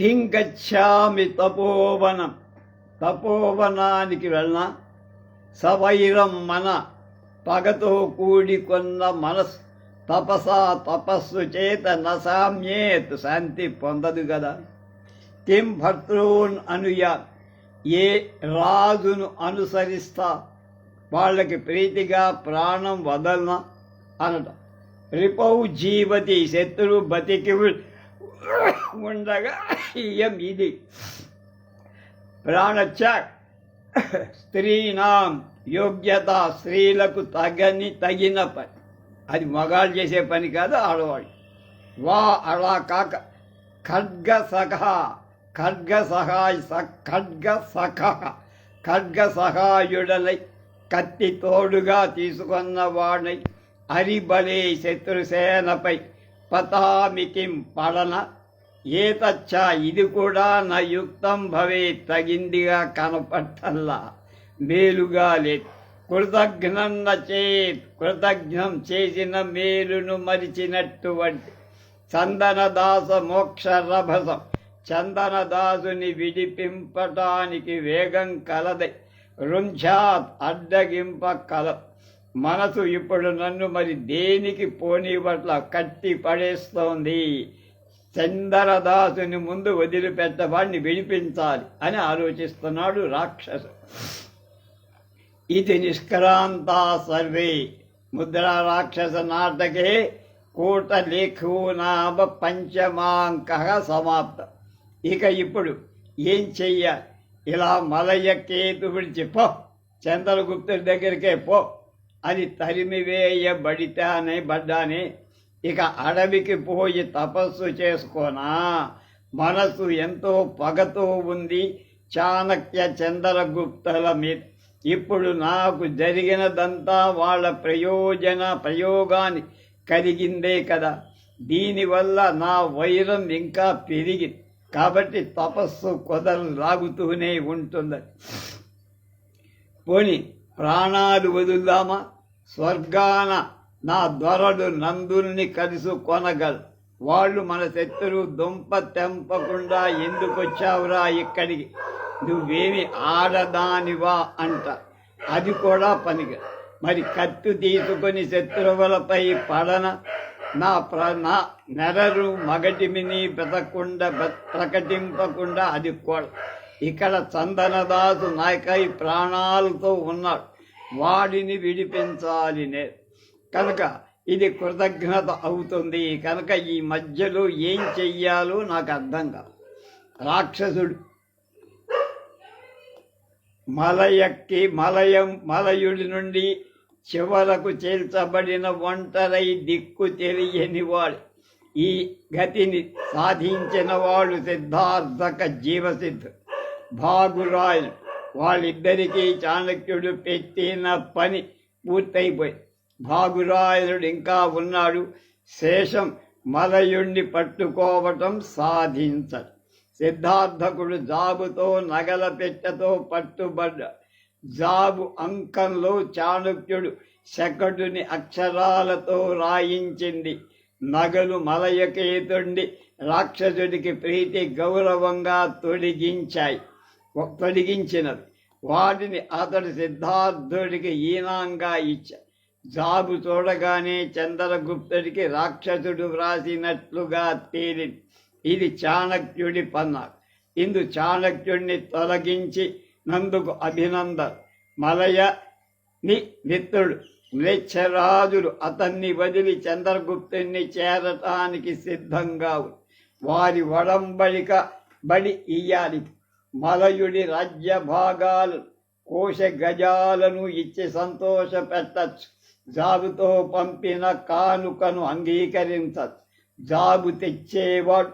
కిం గచ్చామి తపోవనం. తపోవనానికి వెళ్ళిన సవైరం మన పగతో కూడికొన్న మనస్ తపస తపస్సు చేత నసామ్యేత్ శాంతి పొందదు కదా కిం భర్తృన్ అనుయా ఏ రాజును అనుసరిస్తా. వాళ్ళకి ప్రీతిగా ప్రాణం వదలన అనట. రిపౌ జీవతి శత్రు బతికి ఉండగా ఇయం ఇది. ప్రాణచ స్త్రీనాం యోగ్యత స్త్రీలకు తగని తగిన పని. అది మగాళ్ళు చేసే పని కాదు ఆడవాళ్ళు. వా అలా కాక ఖడ్గ సఖ ఖడ్గ సహాయ స- ఖడ్గ సఖ ఖడ్గ సహాయుడలై కత్తి తోడుగా తీసుకున్న వాడై అరిబలే శత్రుసేనపై పతామికిం పడన ఏతచ్చ ఇది కూడా నా యుక్తం భవే తగిందిగా కనపట్టల్లా మేలుగా లేదు కృతజ్ఞన్న చేత్ కృతజ్ఞం చేసిన మేలును మరిచినటువంటి చందనదాస మోక్ష రభసం చందనదాసుని విడిపింపటానికి వేగం కలదై. రుంఛాత్ అడ్డగింప కల. మనసు ఇప్పుడు నన్ను మరి దేనికి పోనివట్ల కట్టి పడేస్తోంది? చందరదాసుని ముందు వదిలిపెట్టవాడిని విడిపించాలి అని ఆలోచిస్తున్నాడు రాక్షసు. ఇది నిష్క్రాంత సర్వే. ముద్రా రాక్షస నాటకే కూటలేఖూనామ పంచమాంక సమాప్తం. ఇక ఇప్పుడు ఏం చెయ్య ఇలా మలయ కేతు విడిచి పో చంద్రగుప్తుడి దగ్గరికే పో. అని తరిమివేయబడితేనే బడ్డాని. ఇక అడవికి పోయి తపస్సు చేసుకోనా మనసు ఎంతో పగతో ఉంది. చాణక్య చంద్రగుప్తల మీద ఇప్పుడు నాకు జరిగినదంతా వాళ్ళ ప్రయోజన ప్రయోగాన్ని కలిగిందే కదా. దీనివల్ల నా వైరం ఇంకా పెరిగింది కాబట్టి తపస్సు కొదలు లాగుతూనే ఉంటుంది. పోని ప్రాణాలు వదులుదామా? స్వర్గాన నా దొరడు నందుల్ని కలుసుకొనగల్ వాళ్ళు మన శత్రువు దుంప తెంపకుండా ఎందుకు వచ్చావురా ఇక్కడికి? నువ్వేమి ఆడదానివా అంట. అది కూడా పనిగా. మరి కత్తి తీసుకొని శత్రువులపై పడన. నా ప్ర నా నెరరు మగటిమిని బ్రతకుండా ప్రకటింపకుండా అది కూడా ఇక్కడ చందనదాసు నాయకై ప్రాణాలతో ఉన్నాడు. వాడిని విడిపించాలి నే కనుక ఇది కృతజ్ఞత అవుతుంది. కనుక ఈ మధ్యలో ఏం చెయ్యాలో నాకు అర్థం కాదు. రాక్షసుడు. మలయక్కి మలయం మలయుడి నుండి చివరకు చేల్చబడిన ఒంటరై దిక్కు తెలియని వాడు. ఈ గతిని సాధించిన వాడు సిద్ధార్థక జీవసిద్ధు. భాగురాయుడు వాళ్ళిద్దరికీ చాణక్యుడు పెట్టిన పని పూర్తయిపోయి. భాగురాయుడు ఇంకా ఉన్నాడు. శేషం మలయుణ్ణి పట్టుకోవటం సాధించడు. సిద్ధార్థకుడు జాబుతో నగల పెట్టెతో పట్టుబడ్డ జాబు అంకంలో చాణక్యుడు శకటుని అక్షరాలతో రాయించింది. నగలు మలయకేతుండి రాక్షసుడికి ప్రీతి గౌరవంగా తొడిగించాయి. తొలగించినది. వాటిని అతడు సిద్ధార్థుడికి ఈనాంగా ఇచ్చాడు జాబు చూడగానే చంద్రగుప్తుడికి రాక్షసుడు వ్రాసినట్లుగా తేలింది ఇది చాణక్యుడి పన్నాడు ఇందు చాణక్యుడిని తొలగించి నందుకు అభినందన్. మలయ ని మిత్రుడు. మ్లేచ్ఛరాజులు అతన్ని వదిలి చంద్రగుప్తుణ్ణి చేరటానికి సిద్ధంగా వారి వడంబడిక బడి ఇయ్యాలి. మలయుడి రాజ్య భాగాలు కోశ గజాలను ఇచ్చి సంతోష పెట్టచ్చు. జాబుతో పంపిన కానుకను అంగీకరించచ్చు. జాబు తెచ్చేవాడు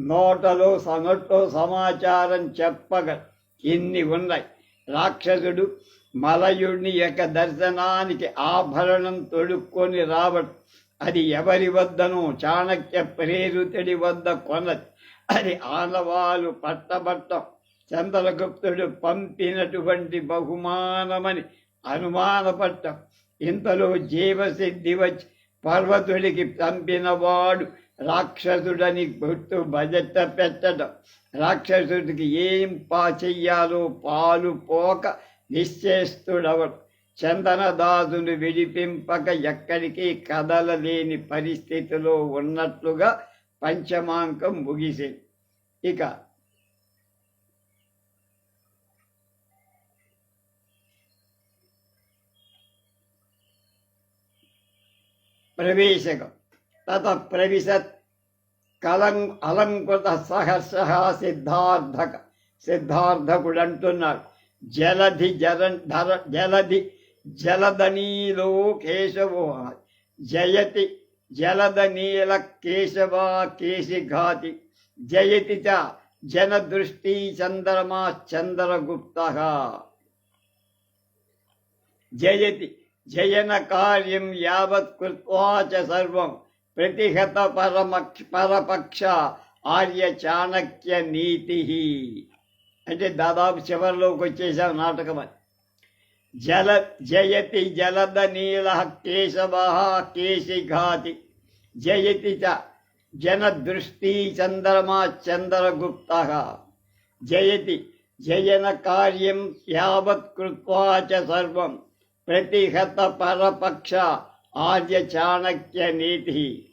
నోటలో సనట్లో సమాచారం చెప్పగ ఇన్ని ఉన్నాయి. రాక్షసుడు మలయుడిని యొక్క దర్శనానికి ఆభరణం తొడుక్కొని రావడం. అది ఎవరి వద్దనో చాణక్య ప్రేరుతుడి వద్ద కొనది. అది ఆనవాలు పట్టబట్టం. చంద్రగుప్తుడు పంపినటువంటి బహుమానమని అనుమానపట్టం ఇంతలో జీవసిద్ధి వచ్చి పర్వతుడికి పంపినవాడు రాక్షసుడని గుర్తు బజెట్ పెట్టడం. రాక్షసుడికి ఏం పా చెయ్యాలో పాలు పోక నిశ్చేస్తుడవడు చందనదాసును విడిపింపక ఎక్కడికి కదలలేని పరిస్థితిలో ఉన్నట్లుగా పంచమాంకం ముగిసింది. ఇక ప్రవేశకం తత ప్రవిశత్ కలం అలంకృత సహర్ష సిద్ధార్థక సిద్ధార్థకుడు అంటున్నాడు జలధి జల ధర జలధి జలధనీలో కేశవో జయతి జలధనీల కేశవా కేశిఘాతి జయతి చ జనదృష్టి చంద్రమా చంద్రగుప్త జయతి జయన కార్యం యావత్ కృత్వా చ సర్వం ప్రతిహత పరమక్ష పరపక్ష ఆర్య చాణక్య నీతి అంటే దాదాపు చివరిలోకి వచ్చేసాం నాటకం అని జల జయతి జలద నీల కేశవ కేశిఘాతి జయతి చ జనదృష్టి చంద్రమా చంద్రగుప్త జయతి జయన కార్యం యావత్ కృత్వా చ సర్వం ప్రతిహత పరపక్ష ఆర్య చాణక్య నీతి.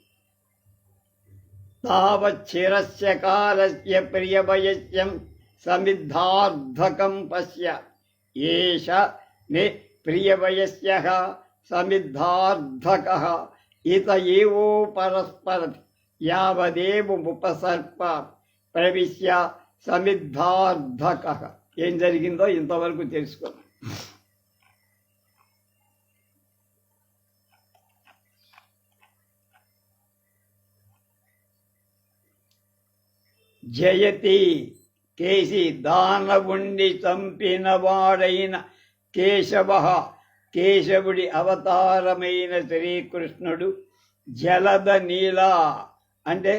తావచ్చిరస్య కాలస్య ప్రియవయస్యం సమిద్ధార్థకం పశ్య. ఏష ని ప్రియవయస్య సమిద్ధార్థక ఇత ఏవో పరస్పర యావదేముపసర్ప ప్రవిశ్య సమిద్ధార్థక. ఏం జరిగిందో ఇంతవరకు తెలుసుకున్నాం జయతి కేసి దానవుండి చంపినవాడైన కేశవ కేశవుడి అవతారమైన శ్రీకృష్ణుడు జలద నీల అంటే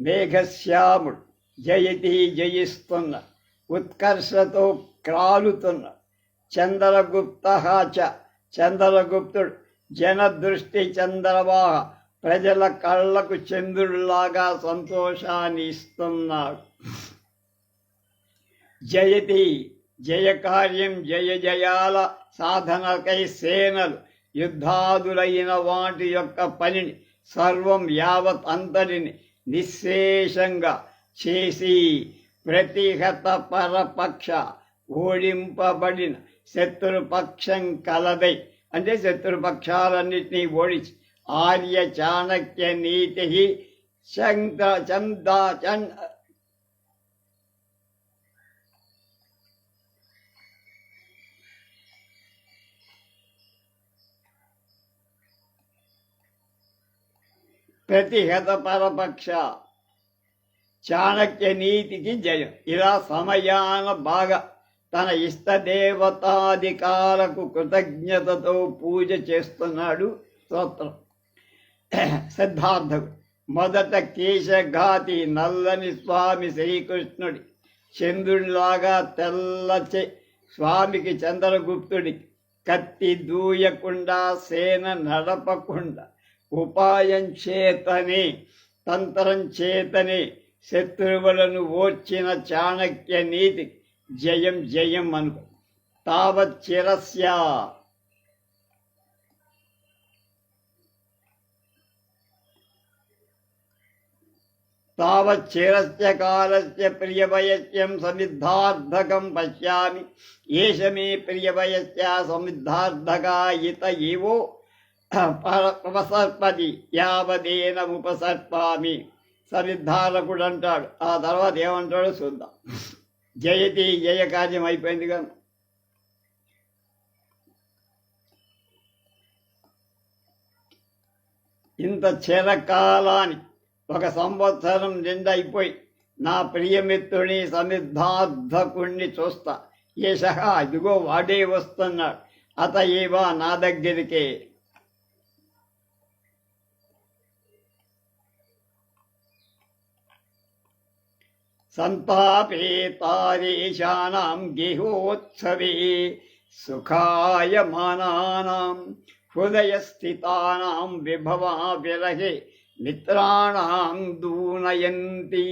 మేఘశ్యాముడు. జయతి జయిస్తున్న ఉత్కర్షతో క్రాలుతున్న చంద్రగుప్త చ చంద్రగుప్తుడు జనదృష్టి చంద్రవాహ ప్రజల కళ్ళకు చంద్రుడిలాగా సంతోషాన్ని ఇస్తున్నాడు జయతి జయకార్యం జయ జయాల సాధనకై సేనలు యుద్ధాదులైన వాటి యొక్క పనిని సర్వం యావత్ అంతటిని నిశ్శేషంగా చేసి ప్రతిహత పరపక్ష ఓడింపబడిన శత్రుపక్షం కలదై అంటే శత్రుపక్షాలన్నింటినీ ఓడించి ఆర్య చాణక్య నీతి చంద ప్రతిహత పరపక్ష. చాణక్య నీతికి జయం. ఇలా సమయాన బాగా తన ఇష్టదేవతాధికారకు కృతజ్ఞతతో పూజ చేస్తున్నాడు స్తోత్రం. సిద్ధార్థుడు మొదట కేశఘాతి నల్లని స్వామి శ్రీకృష్ణుడి చంద్రుడిలాగా తెల్లచే స్వామికి చంద్రగుప్తుడి కత్తి దూయకుండా సేన నడపకుండా ఉపాయం చేతనే తంత్రం చేతనే శత్రువులను ఓర్చిన చాణక్య నీతి జయం జయం అనుకో. తావత్ చిరస్య తావచ్చిరస్య కాలస్య ప్రియవయస్యం సమిద్ధార్థకం పశ్యామి ఏష మే ప్రియవయస్య సమిద్ధార్థగా ఇత ఇవో ఉపసర్పది యావదేన ఉపసర్పామి సమిద్ధారకుడు అంటాడు ఆ తర్వాత ఏమంటాడో చూద్దాం। జయతి జయ కార్యం అయిపోయింది కదా। ఇంత చిరకాలానికి ఒక సంవత్సరం నిండైపోయి నా ప్రియమిత్రుని సమిద్ధార్థకుణ్ణి చూస్తా. ఏష ఇదిగో వాడే వస్తున్నాడు. అత ఏవా నా దగ్గరికే? సంతాపేతారేషాణం గేహోత్సవే సుఖాయమానానాం హృదయస్థితానాం విభవా విరహే మిత్రాణం దూనయంతి.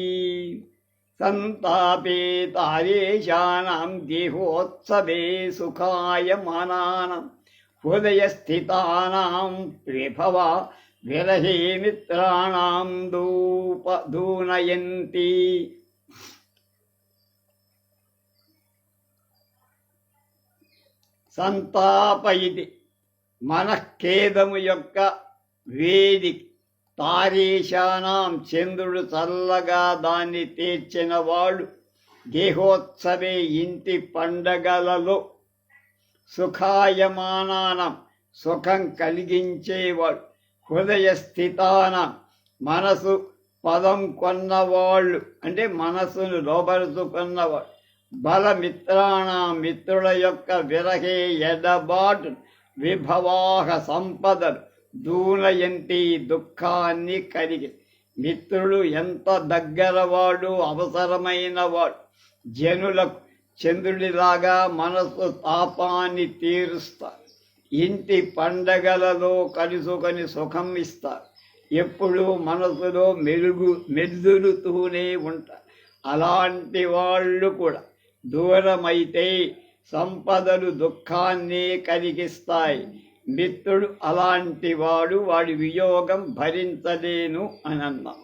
సంతాపే తారేషాణం దేహోత్సవే సుఖాయ మానానం. హృదయస్థితానాం విభవ విరహే మిత్రాణం దూప దూనయంతి. సంతాప ఇది మనఃఖేదము యొక్క వేది తారీశానాం చంద్రుడు చల్లగా దాన్ని తీర్చిన వాడు దేహోత్సవే ఇంటి పండగలలో సుఖాయమానానం సుఖం కలిగించేవాడు హృదయస్థితానం మనసు పదం కొన్నవాళ్ళు అంటే మనసును లోపరుచుకున్నవాడు బలమిత్రాణ మిత్రుల యొక్క విరహే ఎడబాటు విభవాహ సంపదలు దూనయంతి దుఃఖాన్ని కలిగి. మిత్రులు ఎంత దగ్గరవాడు అవసరమైన వాడు జనులకు చంద్రుడిలాగా మనసు తాపాన్ని తీరుస్తారు. ఇంటి పండగలలో కలుసుకొని సుఖం ఇస్తారు. ఎప్పుడు మనసులో మెరుగు మెదులుతూనే ఉంటారు. అలాంటి వాళ్ళు కూడా దూరమైతే సంపదలు దుఃఖాన్ని కలిగిస్తాయి. మిత్రుడు అలాంటి వాడు వాడి వియోగం భరించలేను అని అన్నాం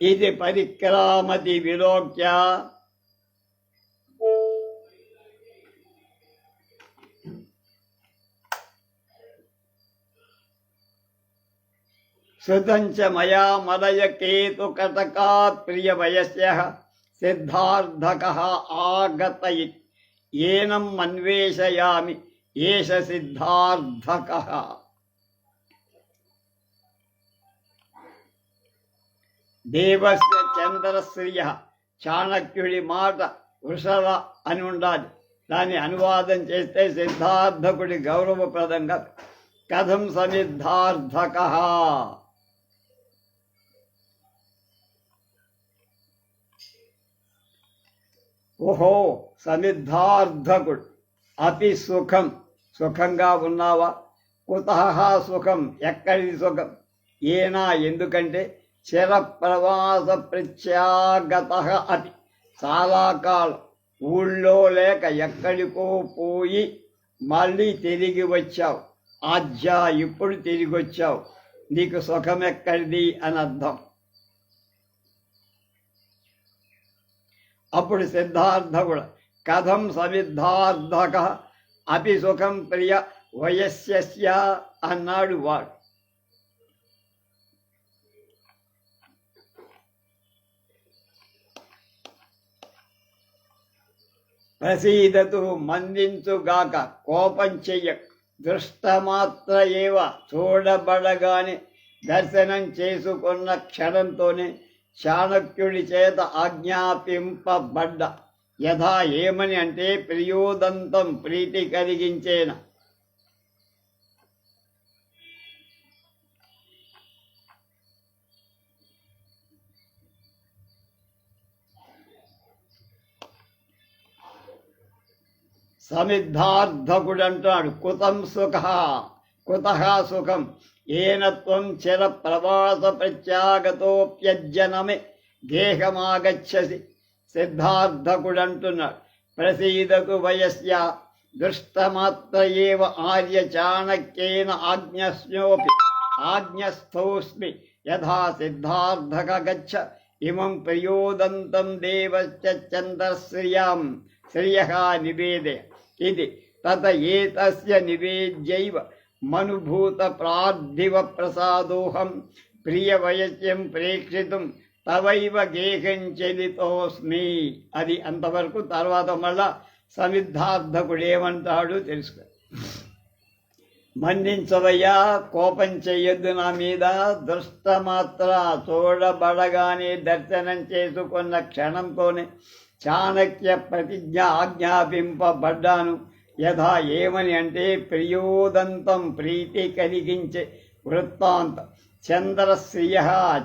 ఇది పరిక్రామతి విలోక్య శృతంచ మయా మదయ కేతు కటకాత్ ప్రియ వయస్య సిద్ధార్థక ఆగత ఏనం అన్వేషయామి ఏష సిద్ధార్థక దేవస్య చంద్రశ్రియ చాణక్యుడి మాట వృషల అని ఉండాలి దాన్ని అనువాదం చేస్తే సిద్ధార్థకుడి గౌరవప్రదంగా కథం సమిద్ధార్థక। ఓహో సమిద్ధార్థకుడు అతి సుఖం. సుఖంగా ఉన్నావా? కుతహా సుఖం. ఎక్కడి సుఖం? ఏనా ఎందుకంటే చిరప్రవాస ప్రత్యాగత అతి. చాలా కాలం. ఊళ్ళో లేక ఎక్కడికో పోయి మళ్ళీ తిరిగి వచ్చావు. ఆజ్యా ఇప్పుడు తిరిగి వచ్చావు. నీకు సుఖం ఎక్కడిది? అని అర్థం అప్పుడు సిద్ధార్థకుడు కథం సమిద్ధార్థక అపి సుఖం ప్రియ వయస్య అన్నాడు వాడు. ప్రసీదతు మందించుగాక కోపం చెయ్య దృష్టమాత్ర ఏవ చూడబడగానే దర్శనం చేసుకున్న క్షణంతోనే చాణక్యుడి చేత ఆజ్ఞాపింపబడ్డ. యథా ఏమని అంటే ప్రియోదంతం ప్రీతి కలిగించేన. సమిద్ధార్థకుడు అంటాడు కుతం సుఖ కుత సుఖం ఏనత్వం చిర ప్రవాస ప్రత్యాగతోప్యజ్జనమే దేహమాగచ్చసి సిద్ధార్థకుడు అంటున్నాడు ప్రసీదకు వయస్య దృష్టమాత్ర ఏవ ఆర్య చాణక్యేన ఆజ్ఞస్యోపి ఆజ్ఞస్థోస్మి యథా సిద్ధార్థక గచ్చ ఇమం ప్రియోదంతం దేవశ్చ చంద్రశ్రియాం శ్రియ నివేదయ మనుభూత ప్రార్థివ ప్రసాదోహం ప్రియవయస్యం ప్రేక్షితం తవైవ గేహంచలితోస్మి అది అంతవరకు తర్వాత మళ్ళా సమిద్ధార్థకుడు ఏమంటాడు తెలుసుకో। మన్నించవయ్యా కోపం చెయ్యొద్దు నా మీద దుష్టమాత్ర చూడబడగానే దర్శనం చేసుకున్న క్షణంతోనే చాణక్య ప్రతిజ్ఞ ఆజ్ఞాపింపబడ్డాను। యథా ఏమని అంటే ప్రియోదంతం ప్రీతి కలిగించే వృత్తాంతం. చంద్రశ్రియ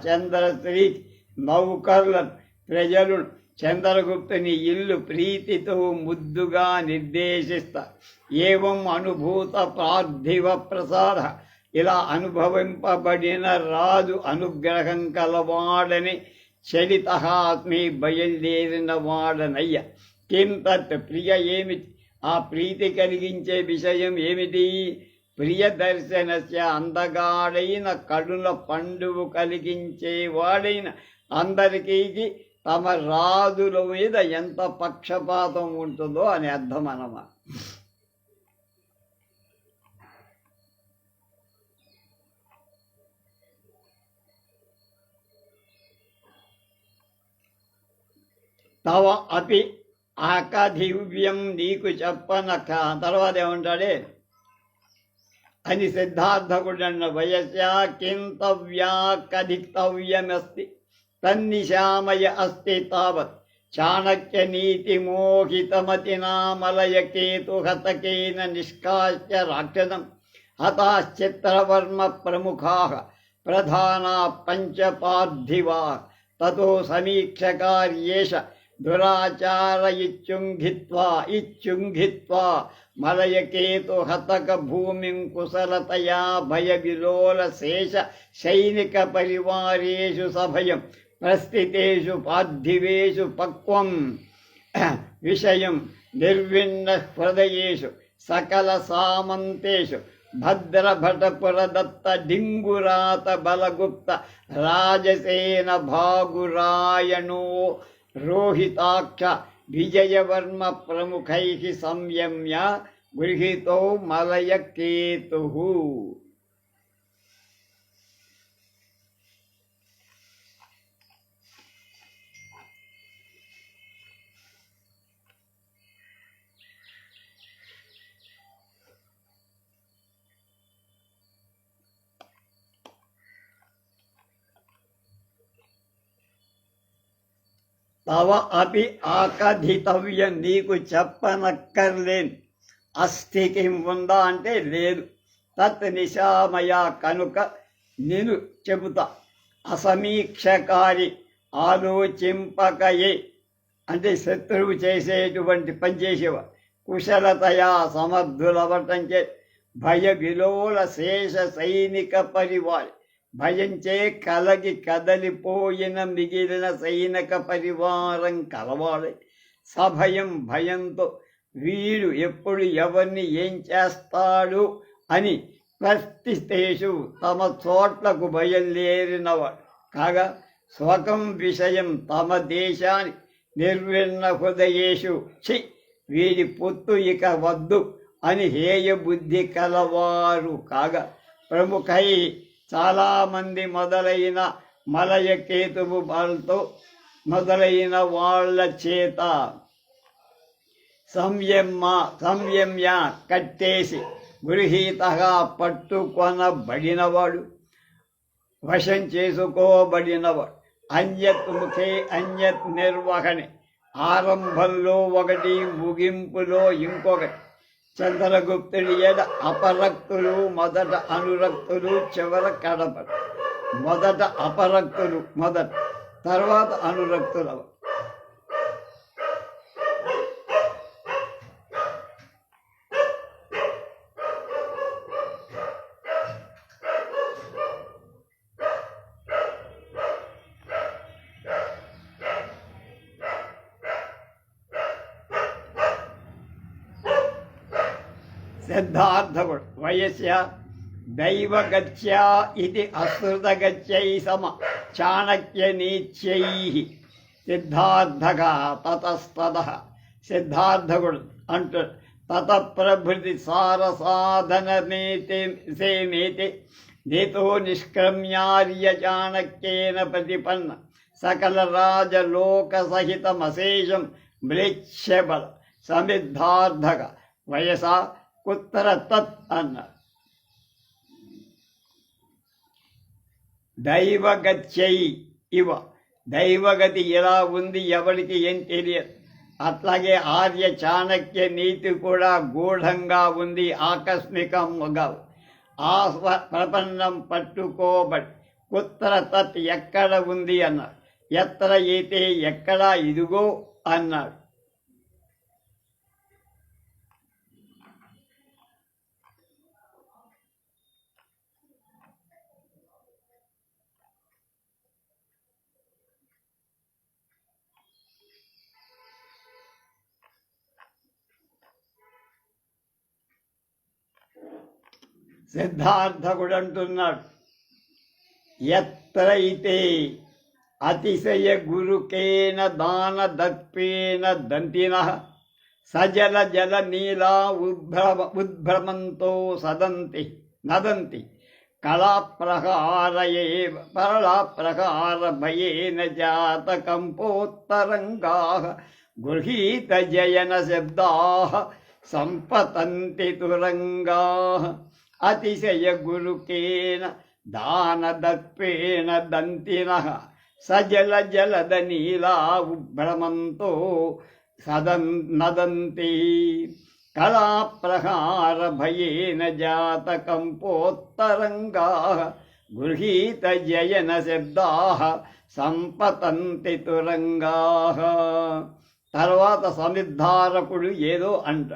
చంద్రశ్రీ నౌకర్ల ప్రజలు చంద్రగుప్తుని ఇల్లు ప్రీతితో ముద్దుగా నిర్దేశిస్తా. ఏవం అనుభూత పార్థివ ప్రసాద. ఇలా అనుభవింపబడిన రాజు అనుగ్రహం కలవాడని చరితహాత్మి బయలుదేరిన వాడనయ్య. కింత ప్రియ ఏమిటి ఆ ప్రీతి కలిగించే విషయం ఏమిటి? ప్రియదర్శనస్య అందగాడైన కడుల పండువు కలిగించేవాడైన అందరికీ తమ రాజుల మీద ఎంత పక్షపాతం ఉంటుందో అని అర్థం అన్నమాట తవ అపి ఆకధివ్యం నీకు చెప్పనక తర్వాత ఏమంటాడే? అని సిద్ధార్థకుడన్న వయస్యా కింతవ్యా కధిక్తవ్యమస్తి తన్నిశామయ అస్తి తావత్ చాణక్య నీతి మోహితమతినా మలయ కేతు హతకేన నిష్కాశ్య రాక్షసం హతాశ్చిత్రవర్మ ప్రముఖా ప్రధానా పంచపార్థివా తతో సమీక్షకార్యేష దురాచార ఇచ్చుంఘిత్వా ఇచ్చుంఘిత్వా మలయకేతు హతక భూమిం కుశలతయా భయ విలోల శేష సైనిక పరివారేషు సభయం ప్రస్థితేషు పార్థివేషు పక్వం విషయం నిర్విన్న హృదయేషు సకల సామంతేషు భద్రభటపురదత్త డింగురాత బలగుప్త రాజసేన భాగురాయణో రోహితాఖ్య విజయవర్మ ప్రముఖై సంయమ్య గృహీతో మలయకేతు తవ అపి ఆకథితవ్యం నీకు చెప్పనక్కర్లేని. అస్థికి ఉందా అంటే లేదు. తత్ నిశామయ కనుక నేను చెబుతా. అసమీక్షకారి ఆలోచింపకయే. అంటే శత్రువు చేసేటువంటి పనిచేసేవా కుశలతయా సమర్థులవటంచే భయ విలోల శేష సైనిక పరివారి. భయంచే కలగి కదలిపోయిన మిగిలిన సైనిక పరివారం కలవాడే సభయం భయంతో వీడు ఎప్పుడు ఎవరిని ఏం చేస్తాడు అని ప్రతిస్తేషు తమ చోట్లకు బయలుదేరినవాడు కాగా స్వకం విషయం తమ దేశాన్ని నిర్విన్న హృదయేషు చి వీడి పొత్తు ఇక వద్దు అని హేయ బుద్ధి కలవారు. కాగా ప్రముఖై చాలామంది మొదలైన మలయ కేతువు వాళ్ళతో మొదలైన వాళ్ళ చేత సంయమ్మ సంయమ్య కట్టేసి గృహీతగా పట్టుకొనబడినవాడు వశం చేసుకోబడినవాడు. అన్యత్ ముఖే అన్యత్ నిర్వహణి. ఆరంభంలో ఒకటి ముగింపులో ఇంకొకటి. చంద్రగుప్తుడి ఏడ అపరక్తులు మొదట అనురక్తులు చివర కడప. మొదట అపరక్తులు మొదట. తర్వాత అనురక్తులు वयस्य दैवगत्या इति असृतगत्यै सम चाणक्यनीच्यैः ततस्ततः। सिद्धार्थगुण अण्ट् प्रभृति नेतो निष्क्रम्यार्य प्रतिपन्न। सकलराजलोकसहितमशेषं समिद्धार्थक वयसा ఉత్తర తత్ అన్నారు దైవగత్యై ఇవ. దైవగతి ఎలా ఉంది ఎవరికి ఏం తెలియదు. అట్లాగే ఆర్య చాణక్య నీతి కూడా గూఢంగా ఉంది ఆకస్మికంగా ఆ ప్రపన్నం పట్టుకోబట్ కుత్ర తత్ ఎక్కడ ఉంది అన్నారు ఎత్ర అయితే ఎక్కడా ఇదిగో అన్నాడు. సిద్ధార్థకుడు అంటున్నాడు ఎత్రైతే అతిశయ గురుకేన దాన దత్పేన దంతిన సజల జల నీలా ఉద్భ్రమ ఉద్భ్రమంతో సదంతి నదంతి. కళాప్రహారయే పరళాప్రహారభయేన జాతకంపోత్తరంగా గృహీత జయన శబ్దా సంపతంతి తురంగా అతిశయ గురుకేన దానదత్పేణ దంతిన సజల జలద నీలా ఉభ్రమంతో సదన్ నదంతి. కళాప్రహార భయేన జాత కంపోత్తరంగా గృహీత జయన శబ్దా సంపతంతి తురంగా. తర్వాత సమిద్ధారకుడు ఏదో అంట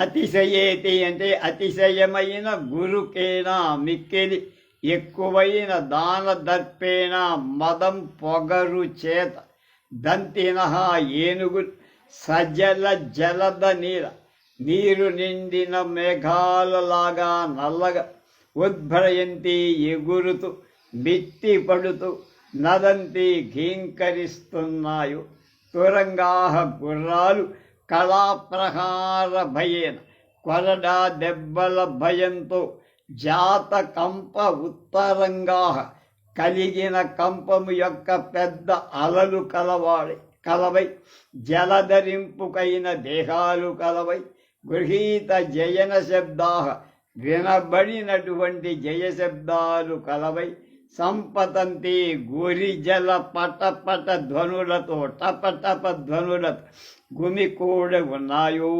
అతిశయేతి అంటే అతిశయమైన గురుకేనా మిక్కిలి. ఎక్కువైన దాన దర్పేణ మదం పొగరు చేత. దంతిన ఏనుగు సజల జలద నీర. నీరు నిండిన మేఘాలలాగా నల్లగా ఉద్భ్రయంతి ఎగురుతూ మిత్తి పడుతూ నదంతి ఘీంకరిస్తున్నాయు. తురంగా గుర్రాలు కళాప్రహార భయేన కొరడా దెబ్బల భయంతో జాత కంప ఉత్తరంగా కలిగిన కంపము యొక్క పెద్ద అలలు కలవాడి కలవై జలధరింపుకైన దేహాలు కలవై గృహీత జయన శబ్దా వినబడినటువంటి జయ శబ్దాలు కలవై సంపతంతి గురిజల పట పట ధ్వనులతో టప టప గుమి కూడా ఉన్నాయో?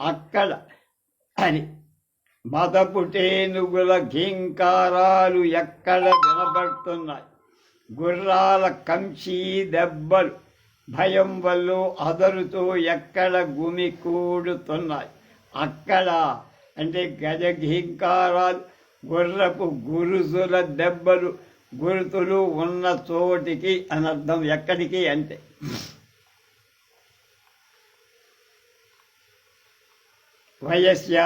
అక్కడ అని. మదపుటేనుగుల ఘీంకారాలు ఎక్కడ వినబడుతున్నాయి గుర్రాల కంచి దెబ్బలు భయం వల్ల అదరుతో ఎక్కడ గుమికూడుతున్నాయి? అక్కడ అంటే గజ ఘీంకారాలు గుర్రపు గురుసుల దెబ్బలు గురుతులు ఉన్న చోటికి అనర్థం ఎక్కడికి అంటే స్వయస్య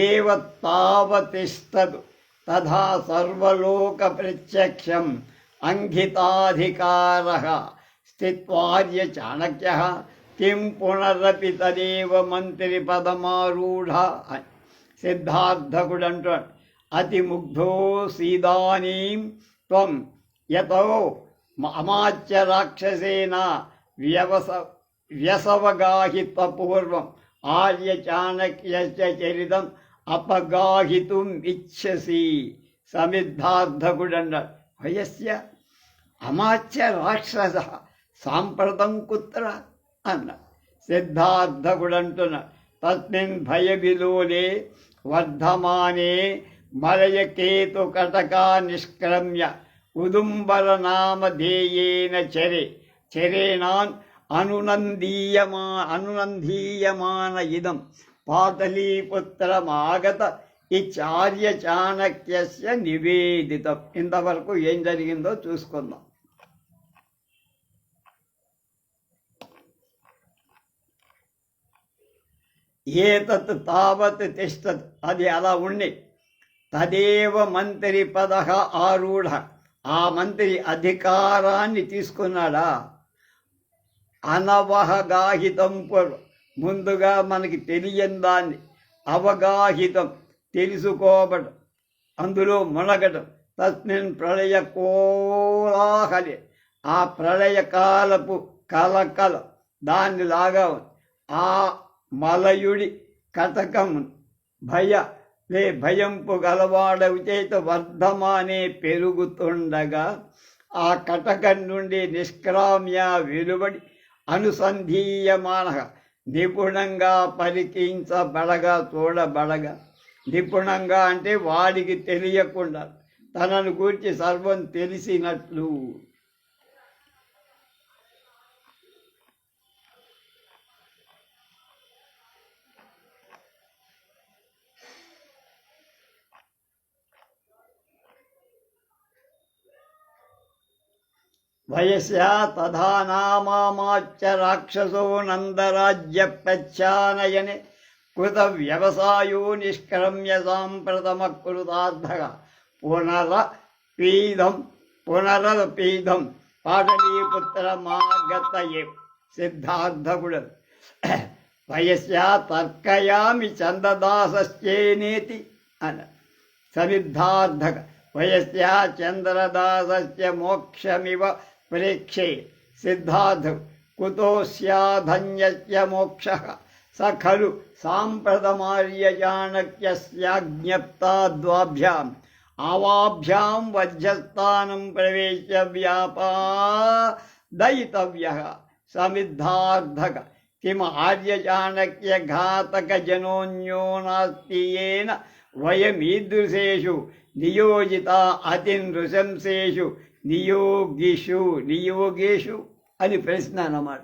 ఏవ తథా సర్వలోక ప్రత్యక్షం అంకితాధికార స్థిత్వార్య చాణక్య కిం పునరపి తదేవ మంత్రి పదమారూఢ సిద్ధార్థకుడు అంటాడు అతి ముగ్ధో సీదానీం త్వం యతో అమాచ్య రాక్షసేన వ్యవస వ్యసవగాహిత్వ పూర్వం ఆర్య చాణక్యస్య చరితం అపగాహితుం ఇచ్చసి సమిద్ధార్థకుడన్నాడు వయస్య అమాచ్య రాక్షస సాంప్రతం కుత్ర అన్న సిద్ధార్థకుడంటున్నాడు తస్మిన్ భయవిలోలే వర్ధమానే మలయకేతు కటకా నిష్క్రమ్య ఉదుంబర నామధేయేన చరే చరేణాన్ అనునందీయమా అనునందీయమాన ఇదం. పాతలీపుత్రమాగత ఈ చార్య చాణక్యస్య నివేదితం. ఇంతవరకు ఏం జరిగిందో చూసుకుందాం. ఏతత్ తావత్ తిష్టత్. అది అలా ఉండి. తదేవ మంత్రి పద ఆరూఢ. ఆ మంత్రి అధికారాన్ని తీసుకున్నాడా? అనవహగాహితం పూర్వం ముందుగా మనకి తెలియని దాన్ని అవగాహితం తెలుసుకోవడం అందులో మునగటం తస్మిన్ ప్రళయ కోలాహలి. ఆ ప్రళయకాలపు కలకల దాన్ని లాగా ఆ మలయుడి కటకం భయ లే భయంపు గలవాడవు చేత వర్ధమానే పెరుగుతుండగా ఆ కటకం నుండి నిష్క్రామ్య వెలువడి అనుసంధీయమాన నిపుణంగా పరికించబడగా చూడబడగా నిపుణంగా అంటే వాడికి తెలియకుండా తనను గూర్చి సర్వం తెలిసినట్లు. వయస్యా తథా నామామాచ్చ రాక్షసో నందరాజ్య ప్రచ్ఛానయనే కృత వ్యవసాయో నిష్క్రమ్య సాంప్రతమ కృతార్థ పునర పీదం పునరపీదం పాటలీపుత్ర మాగతయే సిద్ధార్థకుడు వయస్యా తర్కయామి చందదాసశ్చేనేతి అన సమిద్ధార్థక వయస్యా చంద్రదాసస్య మోక్షమివ ప్రేక్షే. సిద్ధార్థ కుతో స్యాధన్యస్య మోక్ష స ఖలు సాంప్రదమార్యచాణక్యస్యాజ్ఞప్తాద్వాభ్యాం ఆవాభ్యాం వజ్రస్థానం ప్రవేశ్య వ్యాపాదయితవ్య సమిద్ధార్థక. కిమ ఆర్యచాణక్య ఘాతక జనోన్యో నాస్తి येन వయమీదృశేషు. నియోజిత అతి నృశంసేషు నియోగిషు నియోగేషు అని ప్రశ్న అన్నమాట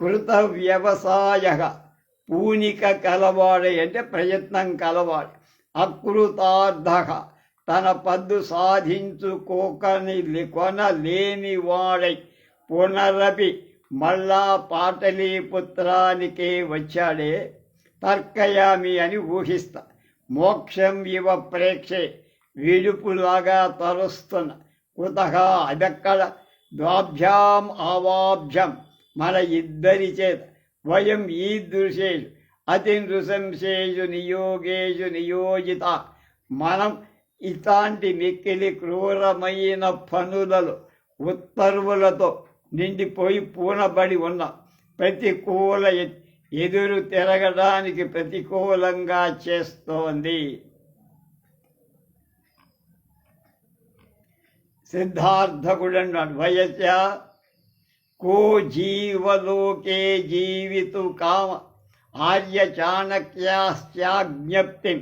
కృత వ్యవసాయ పూనిక కలవాడే అంటే ప్రయత్నం కలవాడు అకృతార్థ తన పద్దు సాధించుకోకని కొన లేనివాడై పునరపి మళ్ళా పాటలీపుత్రానికే వచ్చాడే తర్కయామి అని ఊహిస్తా. మోక్షం ఇవ ప్రేక్షే విడుపులాగా తరుస్తున్న కుతహ అదక్కడ ద్వాభ్యాం ఆవాభ్యం మన ఇద్దరి చేత వయం ఈదృశేషు అతి నృశంసేషు నియోగేషు నియోజిత. మనం ఇలాంటి మిక్కిలి క్రూరమైన పనులలో ఉత్తర్వులతో నిండిపోయి పూనబడి ఉన్న ప్రతికూల ఎదురు తిరగడానికి ప్రతికూలంగా చేస్తోంది. सिद्धार्थगुणन्वयस्य को जीवलोके जीवितु काम आर्यचाणक्याश्चाज्ञप्तिं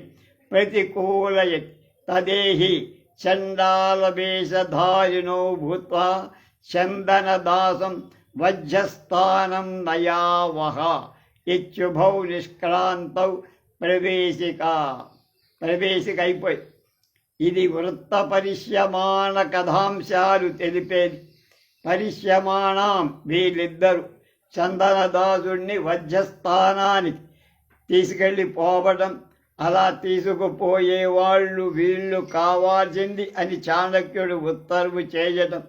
प्रतिकूलयत्। तदेहि चण्डालवेषधारिणो भूत्वा चन्दनदासं वज्रस्थानं नयावः। इत्युभौ निष्क्रान्तौ प्रवेशिका। प्रवेशिकैपोय् ఇది వృత్త పరిశ్యమాణ కథాంశాలు తెలిపేది పరిశ్యమాణం వీళ్ళిద్దరు చందనదాసుణ్ణి వజ్రస్థానానికి తీసుకెళ్ళి పోవడం అలా తీసుకుపోయే వాళ్ళు వీళ్ళు కావాల్సింది అని చాణక్యుడు ఉత్తర్వు చేయటం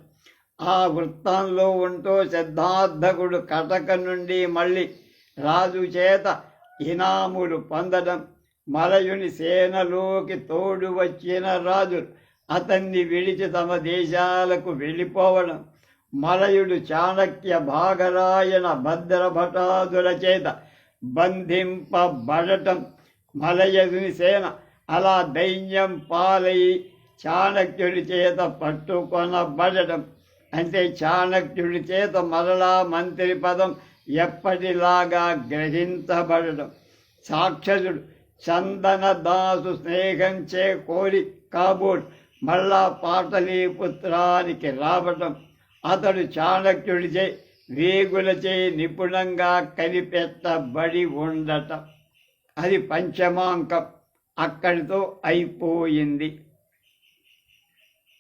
ఆ వృత్తంలో ఉంటూ సిద్ధార్థకుడు కటక నుండి మళ్ళీ రాజు చేత ఇనాములు పొందడం. మలయుని సేనలోకి తోడు వచ్చిన రాజులు అతన్ని విడిచి తమ దేశాలకు వెళ్ళిపోవడం. మలయుడు చాణక్య భాగరాయణ భద్రభటాదుల చేత బంధింపబడటం. మలయుని సేన అలా దైన్యం పాలై చాణక్యుడి చేత పట్టుకొనబడటం. అంటే చాణక్యుడి చేత మరలా మంత్రి పదం ఎప్పటిలాగా గ్రహించబడటం. సాక్షసుడు చందనదాసు దాసు చే కోరి కాబూర్ మళ్ళా పాటలీపుత్రానికి రావటం. అతడు చాణక్యుడిచే వేగులచే నిపుణంగా కనిపెట్టబడి ఉండటం. అది పంచమాంకం. అక్కడితో అయిపోయింది.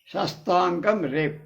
షష్టాంకం రేపు.